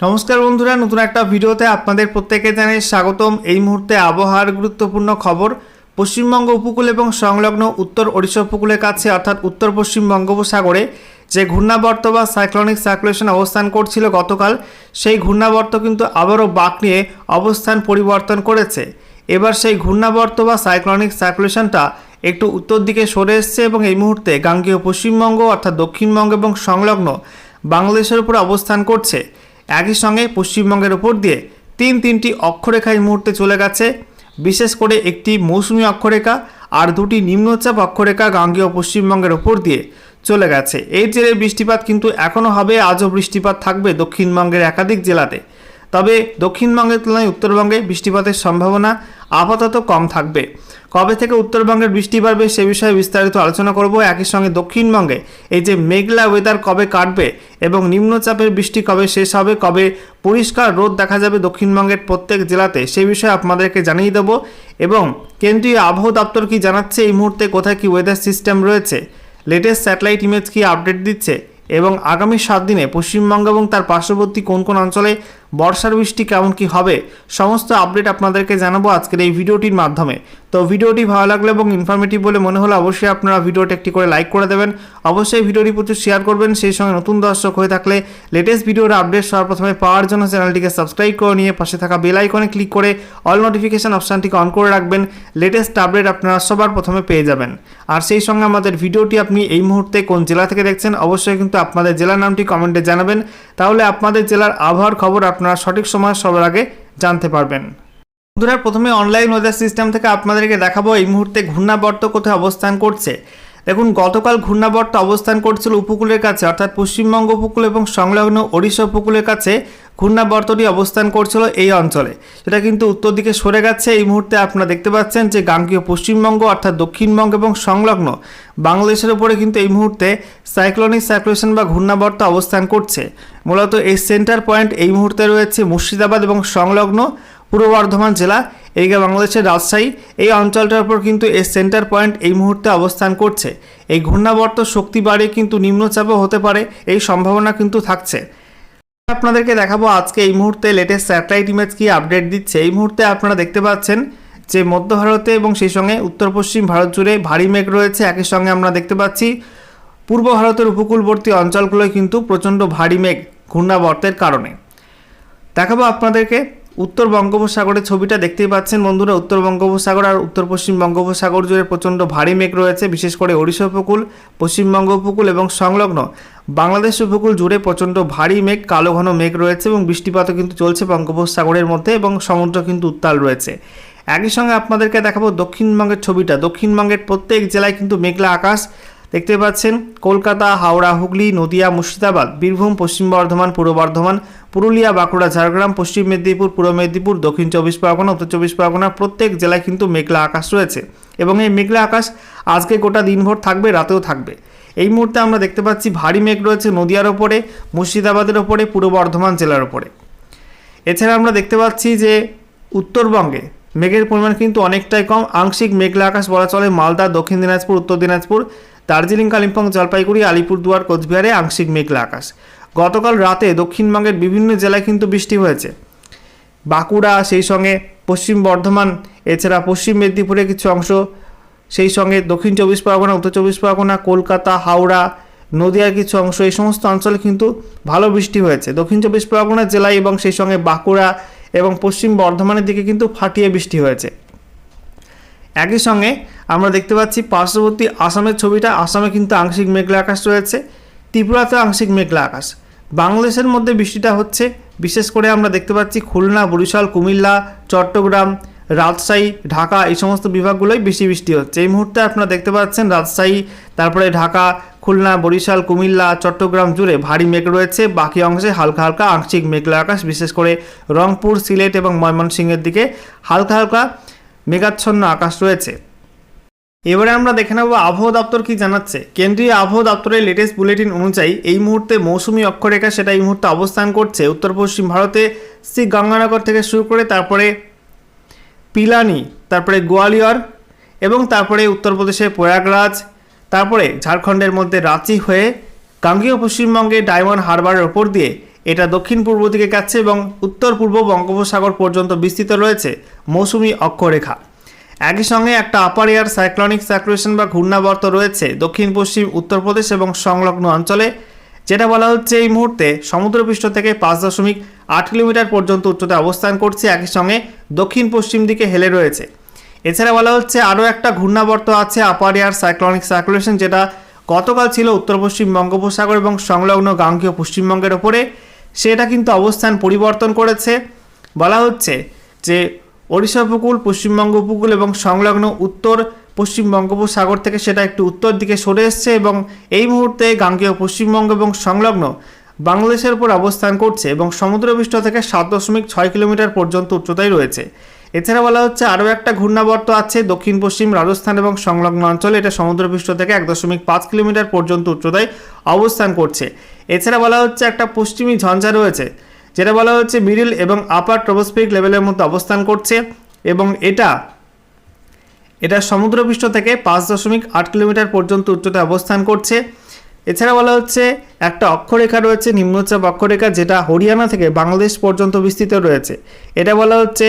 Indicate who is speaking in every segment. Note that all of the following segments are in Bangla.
Speaker 1: নমস্কার বন্ধুরা, নতুন একটা ভিডিওতে আপনাদের প্রত্যেকে জানাই স্বাগতম। এই মুহূর্তে আবহাওয়ার গুরুত্বপূর্ণ খবর, পশ্চিমবঙ্গ উপকূল এবং সংলগ্ন উত্তর ওড়িশা উপকূলের কাছে, অর্থাৎ উত্তর পশ্চিম বঙ্গোপসাগরে, যে ঘূর্ণাবর্ত বা সাইক্লনিক সার্কুলেশন অবস্থান করছিল গতকাল, সেই ঘূর্ণাবর্ত কিন্তু আবারও বাঁক নিয়ে অবস্থান পরিবর্তন করেছে। এবার সেই ঘূর্ণাবর্ত বা সাইক্লনিক সার্কুলেশনটা একটু উত্তর দিকে সরে এসছে এবং এই মুহূর্তে গাঙ্গীয় পশ্চিমবঙ্গ, অর্থাৎ দক্ষিণবঙ্গ এবং সংলগ্ন বাংলাদেশের উপর অবস্থান করছে। একই সঙ্গে পশ্চিমবঙ্গের ওপর দিয়ে তিন তিনটি অক্ষরেখা এই মুহূর্তে চলে গেছে। বিশেষ করে একটি মৌসুমি অক্ষরেখা আর দুটি নিম্নচাপ অক্ষরেখা গাঙ্গীয় পশ্চিমবঙ্গের ওপর দিয়ে চলে গেছে। এর জেলে বৃষ্টিপাত কিন্তু এখনও হবে, আজও বৃষ্টিপাত থাকবে দক্ষিণবঙ্গের একাধিক জেলাতে। তবে দক্ষিণবঙ্গের তুলনায় উত্তরবঙ্গে বৃষ্টিপাতের সম্ভাবনা আপাতত কম থাকবে। কবে থেকে উত্তরবঙ্গের বৃষ্টি বাড়বে সে বিষয়ে বিস্তারিত আলোচনা করব। একই সঙ্গে দক্ষিণবঙ্গে এই যে মেঘলা ওয়েদার কবে কাটবে এবং নিম্নচাপের বৃষ্টি কবে শেষ হবে, কবে পরিষ্কার রোদ দেখা যাবে দক্ষিণবঙ্গের প্রত্যেক জেলাতে, সে বিষয়ে আপনাদেরকে জানিয়ে দেবো। এবং কেন্দ্রীয় আবহাওয়া দপ্তর কি জানাচ্ছে? এই মুহূর্তে কোথায় কি ওয়েদার সিস্টেম রয়েছে? লেটেস্ট স্যাটেলাইট ইমেজ কি আপডেট দিচ্ছে? এবং আগামী সাত দিনে পশ্চিমবঙ্গ এবং তার পার্শ্ববর্তী কোন কোন অঞ্চলে বর্ষার বৃষ্টি কেমন কি হবে, সমস্ত আপডেট আপনাদেরকে জানাব আজকের এই ভিডিওটির মাধ্যমে। তো ভিডিওটি ভালো লাগল এবং ইনফরমেটিভ বলে মনে হলো অবশ্যই আপনারা ভিডিওটি একটি করে লাইক করে দেবেন। অবশ্যই ভিডিওটি প্রচুর শেয়ার করবেন। সেই সঙ্গে নতুন দর্শক হয়ে থাকলে লেটেস্ট ভিডিওর আপডেট সবার প্রথমে পাওয়ার জন্য চ্যানেলটিকে সাবস্ক্রাইব করে নিয়ে পাশে থাকা বেল আইকনে ক্লিক করে অল নোটিফিকেশন অপশানটিকে অন করে রাখবেন। লেটেস্ট আপডেট আপনারা সবার প্রথমে পেয়ে যাবেন। আর সেই সঙ্গে আমাদের ভিডিওটি আপনি এই মুহূর্তে কোন জেলা থেকে দেখছেন, অবশ্যই কিন্তু আপনাদের জেলার নামটি কমেন্টে জানাবেন। তাহলে আপনাদের জেলার আবহাওয়ার খবর আপনারা সঠিক সময় সবার আগে জানতে পারবেন। বন্ধুরা, প্রথমে অনলাইন ওয়েদার সিস্টেম থেকে আপনাদেরকে দেখাবো এই মুহূর্তে ঘূর্ণাবর্ত কোথায় অবস্থান করছে। দেখুন, গতকাল ঘূর্ণাবর্ত অবস্থান করছিল উপকূলের কাছে, অর্থাৎ পশ্চিমবঙ্গ উপকূল এবং সংলগ্ন ওড়িশা উপকূলের কাছে। ঘূর্ণাবর্তটি অবস্থান করছিল এই অঞ্চলে। সেটা কিন্তু উত্তর দিকে সরে গেছে। এই মুহূর্তে আপনারা দেখতে পাচ্ছেন যে গাঙ্গীয় পশ্চিমবঙ্গ অর্থাৎ দক্ষিণবঙ্গ এবং সংলগ্ন বাংলাদেশের উপরে কিন্তু এই মুহূর্তে সাইক্লোনিক সার্কুলেশন বা ঘূর্ণাবর্ত অবস্থান করছে। মূলত এই সেন্টার পয়েন্ট এই মুহূর্তে রয়েছে মুর্শিদাবাদ এবং সংলগ্ন পূর্ব বর্ধমান জেলা, এদিকে বাংলাদেশের রাজশাহী। এই অঞ্চলটার উপর কিন্তু এই সেন্টার পয়েন্ট এই মুহূর্তে অবস্থান করছে। এই ঘূর্ণাবর্ত শক্তি বাড়ে কিন্তু নিম্নচাপও হতে পারে, এই সম্ভাবনা কিন্তু থাকছে। আপনাদেরকে দেখাবো আজকে এই মুহূর্তে লেটেস্ট স্যাটেলাইট ইমেজ কি আপডেট দিচ্ছে। এই মুহূর্তে আপনারা দেখতে পাচ্ছেন যে মধ্য ভারতে এবং সেই সঙ্গে উত্তর পশ্চিম ভারত জুড়ে ভারী মেঘ রয়েছে। একই সঙ্গে আমরা দেখতে পাচ্ছি, পূর্ব ভারতের উপকূলবর্তী অঞ্চলগুলোয় কিন্তু প্রচণ্ড ভারী মেঘ ঘূর্ণাবর্তের কারণে। দেখাবো আপনাদেরকে উত্তর বঙ্গোপসাগরের ছবিটা দেখতেই পাচ্ছেন বন্ধুরা। উত্তর বঙ্গোপসাগর আর উত্তর পশ্চিম বঙ্গোপসাগর জুড়ে প্রচণ্ড ভারী মেঘ রয়েছে, বিশেষ করে ওড়িশা উপকূল পশ্চিমবঙ্গ উপকূল এবং সংলগ্ন বাংলাদেশ উপকূল জুড়ে প্রচণ্ড ভারী মেঘ, কালো ঘন মেঘ রয়েছে এবং বৃষ্টিপাতও কিন্তু চলছে বঙ্গোপসাগরের মধ্যে এবং সমুদ্র কিন্তু উত্তাল রয়েছে। একই সঙ্গে আপনাদেরকে দেখাবো দক্ষিণবঙ্গের ছবিটা। দক্ষিণবঙ্গের প্রত্যেক জেলায় কিন্তু মেঘলা আকাশ দেখতে পাচ্ছেন। কলকাতা, হাওড়া, হুগলি, নদিয়া, মুর্শিদাবাদ, বীরভূম, পশ্চিম বর্ধমান, পূর্ব বর্ধমান পুরুলিয়া, বাঁকুড়া, ঝাড়গ্রাম, পশ্চিম মেদিনীপুর, পূর্ব মেদিনীপুর, দক্ষিণ চব্বিশ পরগনা, উত্তর চব্বিশ পরগনা, প্রত্যেক জেলায় কিন্তু মেঘলা আকাশ রয়েছে এবং এই মেঘলা আকাশ আজকে গোটা দিনভর থাকবে, রাতেও থাকবে। এই মুহূর্তে আমরা দেখতে পাচ্ছি ভারী মেঘ রয়েছে নদিয়ার ওপরে, মুর্শিদাবাদের ওপরে, পূর্ব বর্ধমান জেলার ওপরে। এছাড়া আমরা দেখতে পাচ্ছি যে উত্তরবঙ্গে মেঘের পরিমাণ কিন্তু অনেকটাই কম। আংশিক মেঘলা আকাশ বলা চলে মালদা, দক্ষিণ দিনাজপুর, উত্তর দিনাজপুর, দার্জিলিং, কালিম্পং, জলপাইগুড়ি, আলিপুরদুয়ার, কোচবিহারে আংশিক মেঘলা আকাশ। গতকাল রাতে দক্ষিণবঙ্গের বিভিন্ন জেলায় কিন্তু বৃষ্টি হয়েছে। বাঁকুড়া সেই সঙ্গে পশ্চিম বর্ধমান, এছাড়া পশ্চিম মেদিনীপুরের কিছু অংশ সেই সঙ্গে দক্ষিণ চব্বিশ পরগনা, উত্তর চব্বিশ পরগনা, কলকাতা, হাওড়া, নদিয়ার কিছু অংশ এই সমস্ত অঞ্চলে কিন্তু ভালো বৃষ্টি হয়েছে। দক্ষিণ চব্বিশ পরগনা জেলায় এবং সেই সঙ্গে বাঁকুড়া এবং পশ্চিম বর্ধমানের দিকে কিন্তু ফাটিয়ে বৃষ্টি হয়েছে। একই সঙ্গে আমরা দেখতে পাচ্ছি পার্শ্ববর্তী আসামের ছবিটা। আসামে কিন্তু আংশিক মেঘলা আকাশ রয়েছে। ত্রিপুরাতে আংশিক মেঘলা আকাশ। বাংলাদেশের মধ্যে বৃষ্টিটা হচ্ছে। বিশেষ করে আমরা দেখতে পাচ্ছি খুলনা, বরিশাল, কুমিল্লা, চট্টগ্রাম, রাজশাহী, ঢাকা এই সমস্ত বিভাগগুলোই বেশি বৃষ্টি হচ্ছে। এই মুহূর্তে আপনারা দেখতে পাচ্ছেন রাজশাহী, তারপরে ঢাকা, খুলনা, বরিশাল, কুমিল্লা, চট্টগ্রাম জুড়ে ভারী মেঘ রয়েছে। বাকি অংশে হালকা হালকা আংশিক মেঘলা আকাশ, বিশেষ করে রংপুর, সিলেট এবং ময়মনসিংহের দিকে হালকা হালকা মেঘাচ্ছন্ন আকাশ রয়েছে। এবারে আমরা দেখে নেব আবহাওয়া দপ্তর কি জানাচ্ছে। কেন্দ্রীয় আবহাওয়া দপ্তরের লেটেস্ট বুলেটিন অনুযায়ী এই মুহূর্তে মৌসুমি অক্ষরেখা সেটা এই মুহূর্তে অবস্থান করছে। উত্তর পশ্চিম ভারতে শ্রী গঙ্গানগর থেকে শুরু করে তারপরে পিলানি, তারপরে গোয়ালিয়র এবং তারপরে উত্তরপ্রদেশের প্রয়াগরাজ, তারপরে ঝাড়খণ্ডের মধ্যে রাঁচি হয়ে গাঙ্গীয় পশ্চিমবঙ্গে ডায়মন্ড হারবারের ওপর দিয়ে এটা দক্ষিণ পূর্ব দিকে যাচ্ছে এবং উত্তর পূর্ব বঙ্গোপসাগর পর্যন্ত বিস্তৃত রয়েছে মৌসুমি অক্ষরেখা। একই সঙ্গে একটা আপার এয়ার সাইক্লনিক সার্কুলেশন বা ঘূর্ণাবর্ত রয়েছে দক্ষিণ, পশ্চিম, উত্তরপ্রদেশ এবং সংলগ্ন অঞ্চলে, যেটা বলা হচ্ছে এই মুহূর্তে সমুদ্রপৃষ্ঠ থেকে পাঁচ দশমিক আট কিলোমিটার পর্যন্ত উচ্চতায় অবস্থান করছে। একই সঙ্গে দক্ষিণ, পশ্চিম দিকে হেলে রয়েছে। এছাড়া বলা হচ্ছে আরও একটা ঘূর্ণাবর্ত আছে আপার এয়ার সাইক্লনিক সার্কুলেশন যেটা গতকাল ছিল উত্তর, পশ্চিম বঙ্গোপসাগর এবং সংলগ্ন গাঙ্গীয় পশ্চিমবঙ্গের ওপরে। সেটা কিন্তু অবস্থান পরিবর্তন করেছে। বলা হচ্ছে যে ওড়িশা উপকূল, পশ্চিমবঙ্গ উপকূল এবং সংলগ্ন উত্তর, পশ্চিম বঙ্গোপসাগর থেকে সেটা একটু উত্তর দিকে সরে এসছে এবং এই মুহূর্তে গাঙ্গেয় পশ্চিমবঙ্গ এবং সংলগ্ন বাংলাদেশের উপর অবস্থান করছে এবং সমুদ্রপৃষ্ঠ থেকে সাত দশমিক ছয় কিলোমিটার পর্যন্ত উচ্চতায় রয়েছে। এছাড়া বলা হচ্ছে আরও একটা ঘূর্ণাবর্ত আছে দক্ষিণ, পশ্চিম, রাজস্থান এবং সংলগ্ন অঞ্চলে। এটা সমুদ্রপৃষ্ঠ থেকে এক দশমিক পাঁচ কিলোমিটার পর্যন্ত উচ্চতায় অবস্থান করছে। এছাড়া বলা হচ্ছে একটা পশ্চিমী ঝঞ্ঝা রয়েছে। যেটা বলা হচ্ছে মিডিল এবং আপার ট্রোবোস্ফিরিক লেভেলের মধ্যে অবস্থান করছে এবং এটা এটা সমুদ্রপৃষ্ঠ থেকে পাঁচ দশমিক আট কিলোমিটার পর্যন্ত উচ্চতায় অবস্থান করছে। এছাড়া বলা হচ্ছে একটা অক্ষরেখা রয়েছে, নিম্নচাপ অক্ষরেখা, যেটা হরিয়ানা থেকে বাংলাদেশ পর্যন্ত বিস্তৃত রয়েছে। এটা বলা হচ্ছে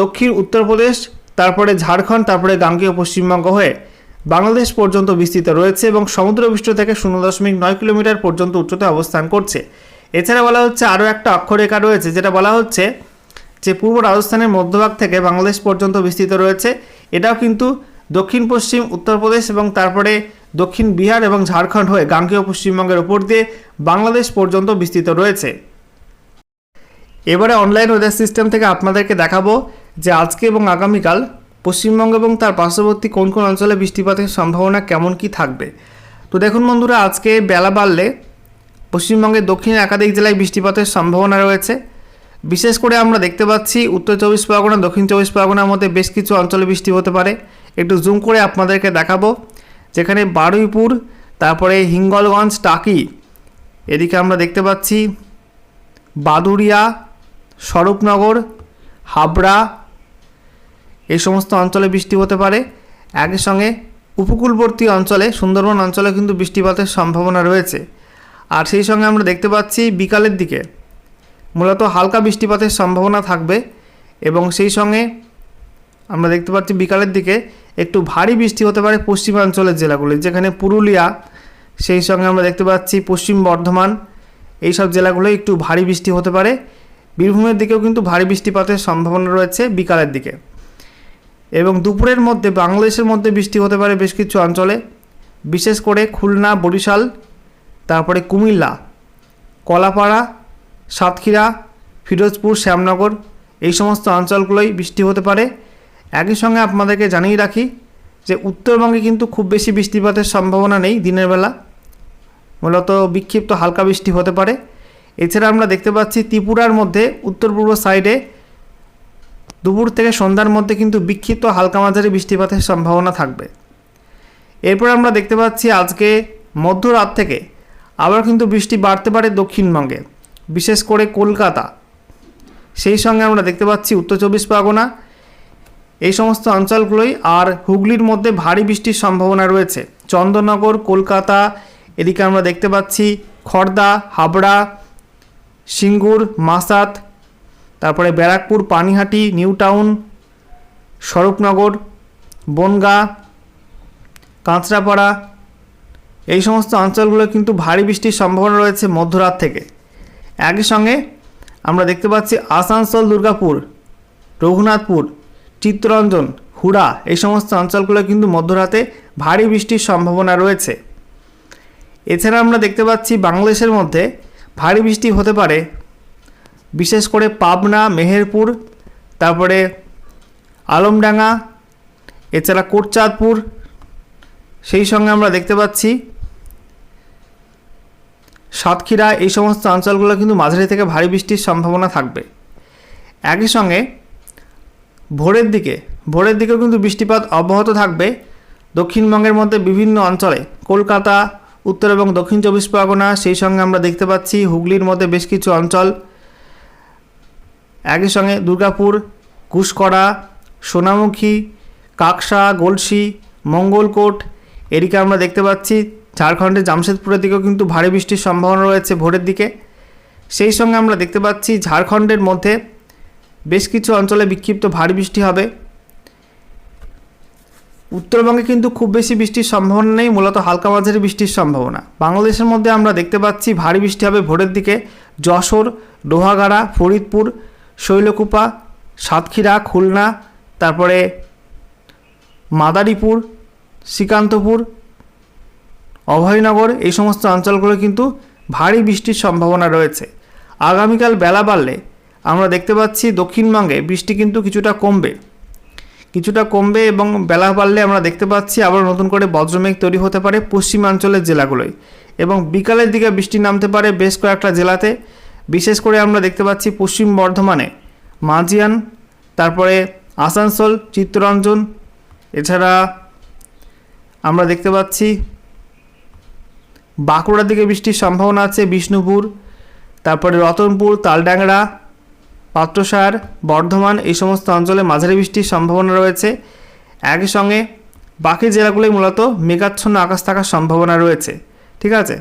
Speaker 1: দক্ষিণ উত্তরপ্রদেশ তারপরে ঝাড়খণ্ড, তারপরে গাঙ্গেয় পশ্চিমবঙ্গ হয়ে বাংলাদেশ পর্যন্ত বিস্তৃত রয়েছে এবং সমুদ্রপৃষ্ঠ থেকে শূন্য দশমিক নয় কিলোমিটার পর্যন্ত উচ্চতায় অবস্থান করছে। এছাড়া বলা হচ্ছে আরও একটা অক্ষরেখা রয়েছে, যেটা বলা হচ্ছে যে পূর্ব রাজস্থানের মধ্যভাগ থেকে বাংলাদেশ পর্যন্ত বিস্তৃত রয়েছে। এটাও কিন্তু দক্ষিণ, পশ্চিম উত্তরপ্রদেশ এবং তারপরে দক্ষিণ বিহার এবং ঝাড়খণ্ড হয়ে গাঙ্গেয় পশ্চিমবঙ্গের উপর দিয়ে বাংলাদেশ পর্যন্ত বিস্তৃত রয়েছে। এবারে অনলাইন ওয়েদার সিস্টেম থেকে আপনাদেরকে দেখাবো যে আজকে এবং আগামীকাল পশ্চিমবঙ্গ এবং তার পার্শ্ববর্তী কোন কোন অঞ্চলে বৃষ্টিপাতের সম্ভাবনা কেমন কি থাকবে। তো দেখুন বন্ধুরা, আজকে বেলা বাড়লে পশ্চিমবঙ্গের দক্ষিণ একাধিক জেলায় বৃষ্টিপাতের সম্ভাবনা রয়েছে। বিশেষ করে আমরা দেখতে পাচ্ছি উত্তর চব্বিশ পরগনা, দক্ষিণ চব্বিশ পরগনার মধ্যে বেশ কিছু অঞ্চলে বৃষ্টি হতে পারে। একটু জুম করে আপনাদেরকে দেখাবো। যেখানে বারুইপুর, তারপরে হিঙ্গলগঞ্জ, টাকি, এদিকে আমরা দেখতে পাচ্ছি বাদুরিয়া স্বরূপনগর, হাবড়া, এই সমস্ত অঞ্চলে বৃষ্টি হতে পারে। একই সঙ্গে উপকূলবর্তী অঞ্চলে, সুন্দরবন অঞ্চলে কিন্তু বৃষ্টিপাতের সম্ভাবনা রয়েছে। আর সেই সঙ্গে আমরা দেখতে পাচ্ছি বিকালের দিকে। মূলত হালকা বৃষ্টিপাতের সম্ভাবনা থাকবে এবং সেই সঙ্গে আমরা দেখতে পাচ্ছি বিকালের দিকে একটু ভারী বৃষ্টি হতে পারে পশ্চিমাঞ্চলের জেলাগুলি, যেখানে পুরুলিয়া, সেই সঙ্গে আমরা দেখতে পাচ্ছি পশ্চিম বর্ধমান এই সব জেলাগুলো একটু ভারী বৃষ্টি হতে পারে। বীরভূমের দিকেও কিন্তু ভারী বৃষ্টিপাতের সম্ভাবনা রয়েছে বিকালের দিকে। এবং দুপুরের মধ্যে বাংলাদেশের মধ্যে বৃষ্টি হতে পারে বেশ কিছু অঞ্চলে, বিশেষ করে খুলনা, বরিশাল তারপরে কুমিল্লা, কলাপাড়া, সাতক্ষীরা, ফিরোজপুর, শ্যামনগর এই সমস্ত অঞ্চলগুলোই বৃষ্টি হতে পারে। একই সঙ্গে আপনাদেরকে জানিয়ে রাখি যে উত্তরবঙ্গে কিন্তু খুব বেশি বৃষ্টিপাতের সম্ভাবনা নেই দিনের বেলা। মূলত বিক্ষিপ্ত হালকা বৃষ্টি হতে পারে। এছাড়া আমরা দেখতে পাচ্ছি ত্রিপুরার মধ্যে, উত্তর পূর্ব সাইডে দুপুর থেকে সন্ধ্যার মধ্যে কিন্তু বিক্ষিপ্ত হালকা মাঝারি বৃষ্টিপাতের সম্ভাবনা থাকবে। এরপর আমরা দেখতে পাচ্ছি আজকে মধ্যরাত থেকে আবার কিন্তু বৃষ্টি বাড়তে পারে দক্ষিণবঙ্গে, বিশেষ করে কলকাতা। সেই সঙ্গে আমরা দেখতে পাচ্ছি উত্তর চব্বিশ পরগনা। এই সমস্ত অঞ্চলগুলোই আর হুগলির মধ্যে ভারী বৃষ্টির সম্ভাবনা রয়েছে। চন্দননগর, কলকাতা, এদিকে আমরা দেখতে পাচ্ছি খর্দা, হাবড়া, সিঙ্গুর, মাসাত, তারপরে ব্যারাকপুর, পানিহাটি নিউ টাউন স্বরূপনগর, বনগা, কাঁচরাপাড়া এই সমস্ত অঞ্চলগুলো কিন্তু ভারী বৃষ্টির সম্ভাবনা রয়েছে মধ্যরাত থেকে। একই সঙ্গে আমরা দেখতে পাচ্ছি আসানসোল, দুর্গাপুর, রঘুনাথপুর, চিত্তরঞ্জন, হুড়া এই সমস্ত অঞ্চলগুলো কিন্তু মধ্যরাতে ভারী বৃষ্টির সম্ভাবনা রয়েছে। এছাড়া আমরা দেখতে পাচ্ছি বাংলাদেশের মধ্যে ভারী বৃষ্টি হতে পারে, বিশেষ করে পাবনা, মেহেরপুর, তারপরে আলমডাঙ্গা, এছাড়া কোটচাঁদপুর, সেই সঙ্গে আমরা দেখতে পাচ্ছি সাতক্ষীরা এই সমস্ত অঞ্চলগুলো কিন্তু মাঝারি থেকে ভারী বৃষ্টির সম্ভাবনা থাকবে। একই সঙ্গে ভোরের দিকে, ভোরের দিকেও কিন্তু বৃষ্টিপাত অব্যাহত থাকবে। দক্ষিণবঙ্গের মধ্যে বিভিন্ন অঞ্চলে, কলকাতা, উত্তর এবং দক্ষিণ চব্বিশ পরগনা, সেই সঙ্গে আমরা দেখতে পাচ্ছি হুগলির মধ্যে বেশ কিছু অঞ্চল। একই সঙ্গে দুর্গাপুর কুশকড়া সোনামুখী, কাকসা, গলসি, মঙ্গলকোট, এদিকে আমরা দেখতে পাচ্ছি ঝাড়খণ্ডের জামশেদপুরের দিকেও কিন্তু ভারী বৃষ্টির সম্ভাবনা রয়েছে ভোরের দিকে। সেই সঙ্গে আমরা দেখতে পাচ্ছি ঝাড়খণ্ডের মধ্যে বেশ কিছু অঞ্চলে বিক্ষিপ্ত ভারী বৃষ্টি হবে। উত্তরবঙ্গে কিন্তু খুব বেশি বৃষ্টির সম্ভাবনা নেই, মূলত হালকা মাঝারি বৃষ্টির সম্ভাবনা। বাংলাদেশের মধ্যে আমরা দেখতে পাচ্ছি ভারী বৃষ্টি হবে ভোরের দিকে। যশোর ডোহাগাড়া ফরিদপুর, শৈলকুপা, সাতক্ষীরা, খুলনা, তারপরে মাদারীপুর, শ্রীকান্তপুর অভয়নগর, এই সমস্ত অঞ্চলগুলো কিন্তু ভারী বৃষ্টির সম্ভাবনা রয়েছে। আগামীকাল বেলা বাড়লে আমরা দেখতে পাচ্ছি দক্ষিণবঙ্গে বৃষ্টি কিন্তু কিছুটা কমবে। কিছুটা কমবে এবং বেলা বাড়লে আমরা দেখতে পাচ্ছি আবার নতুন করে বজ্রমেঘ তৈরি হতে পারে পশ্চিমাঞ্চলের জেলাগুলোয় এবং বিকালের দিকে বৃষ্টি নামতে পারে বেশ কয়েকটা জেলাতে। বিশেষ করে আমরা দেখতে পাচ্ছি পশ্চিম বর্ধমানে মাজিয়ান তারপরে আসানসোল, চিত্তরঞ্জন, এছাড়া আমরা দেখতে পাচ্ছি বাঁকুড়ার দিকে বৃষ্টির সম্ভাবনা আছে, বিষ্ণুপুর, তারপরে রতনপুর, তালডাংরা, পাত্রসার, বর্ধমান, এই সমস্ত অঞ্চলে মাঝারি বৃষ্টির সম্ভাবনা রয়েছে। একই সঙ্গে বাকি জেলাগুলোই মূলত মেঘাচ্ছন্ন আকাশ থাকার সম্ভাবনা রয়েছে, ঠিক আছে?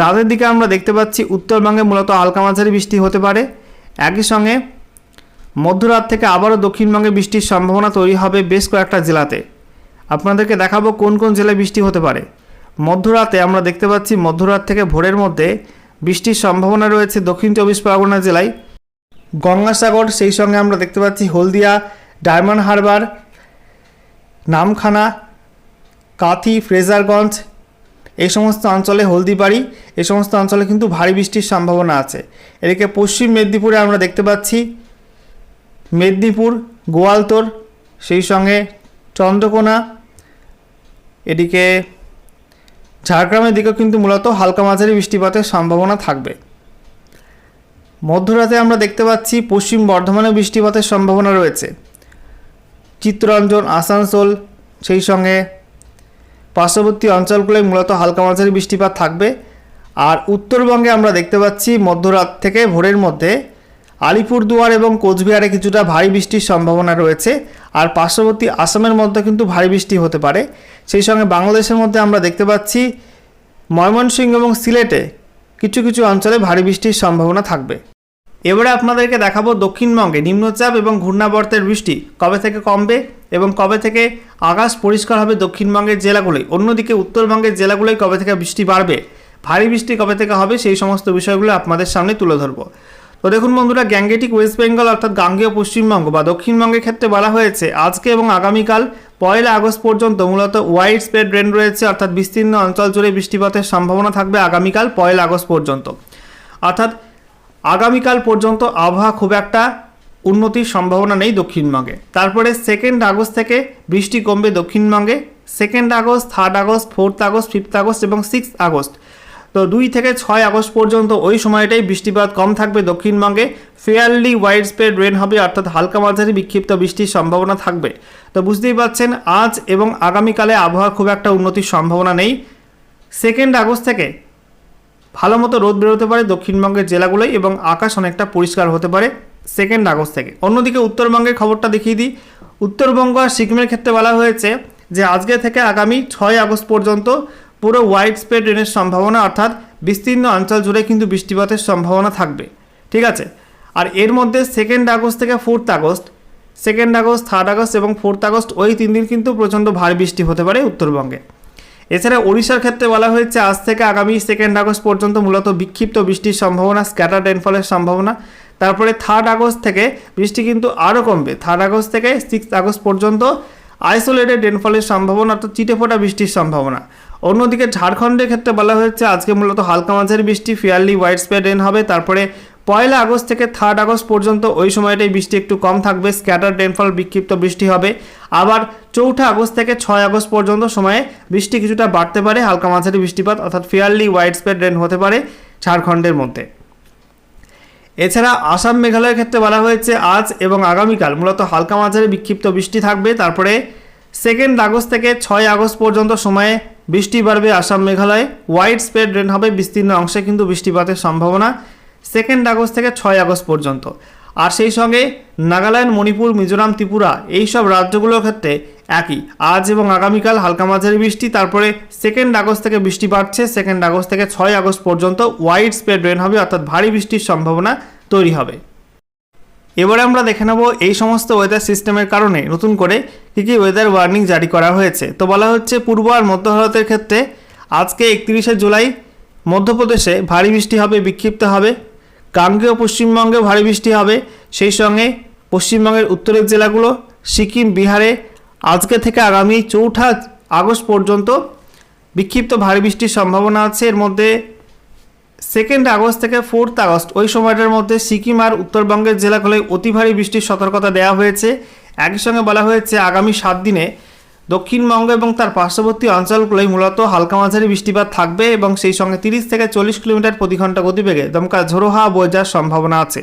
Speaker 1: রাতের দিকে আমরা দেখতে পাচ্ছি উত্তরবঙ্গে মূলত হালকা মাঝারি বৃষ্টি হতে পারে। একই সঙ্গে মধ্যরাত থেকে আবারও দক্ষিণবঙ্গে বৃষ্টির সম্ভাবনা তৈরি হবে বেশ কয়েকটা জেলাতে। আপনাদেরকে দেখাবো কোন কোন জেলায় বৃষ্টি হতে পারে। মধ্যরাতে আমরা দেখতে পাচ্ছি মধ্যরাত থেকে ভোরের মধ্যে বৃষ্টির সম্ভাবনা রয়েছে দক্ষিণ চব্বিশ পরগনা জেলায়। গঙ্গাসাগর, সেই সঙ্গে আমরা দেখতে পাচ্ছি হলদিয়া, ডায়মন্ড হারবার, নামখানা, কাথি, ফ্রেজারগঞ্জ, এই সমস্ত অঞ্চলে হলদিবাড়ি, এই সমস্ত অঞ্চলে কিন্তু ভারী বৃষ্টির সম্ভাবনা আছে। এদিকে পশ্চিম মেদিনীপুরে আমরা দেখতে পাচ্ছি মেদিনীপুর, গোয়ালতোর, সেই সঙ্গে চন্দ্রকোনা এদিকে ঝাড়গ্রামের দিকেও কিন্তু মূলত হালকা মাঝারি বৃষ্টিপাতের সম্ভাবনা থাকবে। মধ্যরাতে আমরা দেখতে পাচ্ছি পশ্চিম বর্ধমানে বৃষ্টিপাতের সম্ভাবনা রয়েছে। চিত্তরঞ্জন, আসানসোল, সেই সঙ্গে পার্শ্ববর্তী অঞ্চলগুলোয় মূলত হালকা মাঝারি বৃষ্টিপাত থাকবে। আর উত্তরবঙ্গে আমরা দেখতে পাচ্ছি মধ্যরাত থেকে ভোরের মধ্যে আলিপুরদুয়ার এবং কোচবিহারে কিছুটা ভারী বৃষ্টির সম্ভাবনা রয়েছে। আর পার্শ্ববর্তী আসামের মধ্যে কিন্তু ভারী বৃষ্টি হতে পারে। সেই সঙ্গে বাংলাদেশের মধ্যে আমরা দেখতে পাচ্ছি, ময়মনসিংহ এবং সিলেটে কিছু কিছু অঞ্চলে ভারী বৃষ্টির সম্ভাবনা থাকবে। এবারে আপনাদেরকে দেখাবো দক্ষিণবঙ্গে নিম্নচাপ এবং ঘূর্ণাবর্তের বৃষ্টি কবে থেকে কমবে এবং কবে থেকে আকাশ পরিষ্কার হবে দক্ষিণবঙ্গের জেলাগুলোই অন্যদিকে উত্তরবঙ্গের জেলাগুলোই কবে থেকে বৃষ্টি বাড়বে, ভারী বৃষ্টি কবে থেকে হবে সেই সমস্ত বিষয়গুলো আপনাদের সামনে তুলে ধরবো। তো দেখুন বন্ধুরা গ্যাঙ্গেটিক ওয়েস্ট বেঙ্গল অর্থাৎ গাঙ্গেয় পশ্চিমবঙ্গ বা দক্ষিণবঙ্গের ক্ষেত্রে বলা হয়েছে, আজকে এবং আগামীকাল পয়লা আগস্ট পর্যন্ত মূলত ওয়াইড স্প্রেড রেন রয়েছে, অর্থাৎ বিস্তীর্ণ অঞ্চল জুড়ে বৃষ্টিপাতের সম্ভাবনা থাকবে আগামীকাল পয়লা আগস্ট পর্যন্ত। অর্থাৎ আগামীকাল পর্যন্ত আবহাওয়া খুব একটা উন্নতির সম্ভাবনা নেই দক্ষিণবঙ্গে। তারপরে সেকেন্ড আগস্ট থেকে বৃষ্টি কমবে দক্ষিণবঙ্গে second August third August fourth August fifth August এবং সিক্স আগস্ট। তো দুই থেকে ছয় আগস্ট পর্যন্ত ওই সময়টাই বৃষ্টিপাত কম থাকবে দক্ষিণবঙ্গে। ফেয়ারলি ওয়াইড স্প্রেড রেন হবে, অর্থাৎ হালকা মাঝারি বিক্ষিপ্ত বৃষ্টির সম্ভাবনা থাকবে। তো বুঝতেই পারছেন আজ এবং আগামীকালে আবহাওয়া খুব একটা উন্নতির সম্ভাবনা নেই। সেকেন্ড আগস্ট থেকে ভালো মতো রোদ বেরোতে পারে দক্ষিণবঙ্গের জেলাগুলোয় এবং আকাশ অনেকটা পরিষ্কার হতে পারে সেকেন্ড আগস্ট থেকে। অন্যদিকে উত্তরবঙ্গের খবরটা দেখিয়ে দিই। উত্তরবঙ্গ আর সিকিমের ক্ষেত্রে বলা হয়েছে যে আজকে থেকে আগামী ছয় আগস্ট পর্যন্ত পুরো ওয়াইড স্প্রেড রেনের সম্ভাবনা অর্থাৎ বিস্তীর্ণ অঞ্চল জুড়ে কিন্তু বৃষ্টিপাতের সম্ভাবনা থাকবে। ঠিক আছে? আর এর মধ্যে সেকেন্ড আগস্ট থেকে fourth August second August third August এবং ফোর্থ আগস্ট ওই তিন দিন কিন্তু প্রচণ্ড ভারী বৃষ্টি হতে পারে উত্তরবঙ্গে। এছাড়া ওড়িশার ক্ষেত্রে বলা হয়েছে, আজ থেকে আগামী সেকেন্ড আগস্ট পর্যন্ত মূলত বিক্ষিপ্ত বৃষ্টির সম্ভাবনা স্ক্যাটার রেনফলের সম্ভাবনা। তারপরে থার্ড আগস্ট থেকে বৃষ্টি কিন্তু আরও কমবে। থার্ড আগস্ট থেকে সিক্স আগস্ট পর্যন্ত আইসোলেটেড রেনফলের সম্ভাবনা অর্থাৎ চিটেফোটা বৃষ্টির সম্ভাবনা। অন্যদিকে ঝাড়খণ্ডের ক্ষেত্রে বলা হয়েছে, আজকে মূলত হালকা মাঝারি বৃষ্টি, ফেয়ারলি ওয়াইড স্প্রেড রেন হবে। তারপরে পয়লা আগস্ট থেকে থার্ড আগস্ট পর্যন্ত ওই সময়টাই বৃষ্টি একটু কম থাকবে, স্ক্যাটার রেনফল বিক্ষিপ্ত বৃষ্টি হবে। আবার চৌঠা আগস্ট থেকে ছয় আগস্ট পর্যন্ত সময়ে বৃষ্টি কিছুটা বাড়তে পারে, হালকা মাঝারি বৃষ্টিপাত অর্থাৎ ফেয়ারলি ওয়াইড স্প্রেড রেন হতে পারে ঝাড়খণ্ডের মধ্যে। এছাড়া আসাম মেঘালয়ের ক্ষেত্রে বলা হয়েছে, আজ এবং আগামীকাল মূলত হালকা মাঝারি বিক্ষিপ্ত বৃষ্টি থাকবে। তারপরে সেকেন্ড আগস্ট থেকে ছয় আগস্ট পর্যন্ত সময়ে বৃষ্টি বাড়বে Assam Meghalaya widespread rain হবে বিস্তীর্ণ অংশে, কিন্তু বৃষ্টিপাতের সম্ভাবনা সেকেন্ড আগস্ট থেকে ছয় আগস্ট পর্যন্ত। আর সেই সঙ্গে নাগাল্যান্ড, মণিপুর, মিজোরাম, ত্রিপুরা এই সব রাজ্যগুলোর ক্ষেত্রে একই। আজ এবং আগামীকাল হালকা মাঝারি বৃষ্টি, তারপরে সেকেন্ড আগস্ট থেকে বৃষ্টি বাড়ছে সেকেন্ড আগস্ট থেকে ছয় আগস্ট পর্যন্ত ওয়াইড স্প্রেড রেন হবে, অর্থাৎ ভারী বৃষ্টির সম্ভাবনা তৈরি হবে। এবারে আমরা দেখে নেব এই সমস্ত ওয়েদার সিস্টেমের কারণে নতুন করে কী কী ওয়েদার ওয়ার্নিং জারি করা হয়েছে। তো বলা হচ্ছে পূর্ব আর মধ্য ভারতের ক্ষেত্রে আজকে একত্রিশে জুলাই মধ্যপ্রদেশে ভারী বৃষ্টি হবে, বিক্ষিপ্ত হবে। গাঙ্গেয় পশ্চিমবঙ্গে ভারী বৃষ্টি হবে। সেই সঙ্গে পশ্চিমবঙ্গের উত্তরের জেলাগুলো সিকিম, বিহারে আজকে থেকে আগামী চৌঠা আগস্ট পর্যন্ত বিক্ষিপ্ত ভারী বৃষ্টির সম্ভাবনা আছে। এর মধ্যে সেকেন্ড আগস্ট থেকে ফোর্থ আগস্ট ওই সময়টার মধ্যে সিকিম আর উত্তরবঙ্গের জেলাগুলোয় অতি ভারী বৃষ্টির সতর্কতা দেওয়া হয়েছে। একই সঙ্গে বলা হয়েছে, আগামী সাত দিনে দক্ষিণবঙ্গ এবং তার পার্শ্ববর্তী অঞ্চলগুলোয় মূলত হালকা মাঝারি বৃষ্টিপাত থাকবে এবং সেই সঙ্গে তিরিশ থেকে চল্লিশ কিলোমিটার প্রতি ঘণ্টা গতিবেগে দমকা ঝোড়ো হাওয়া বয়ে যাওয়ার সম্ভাবনা আছে।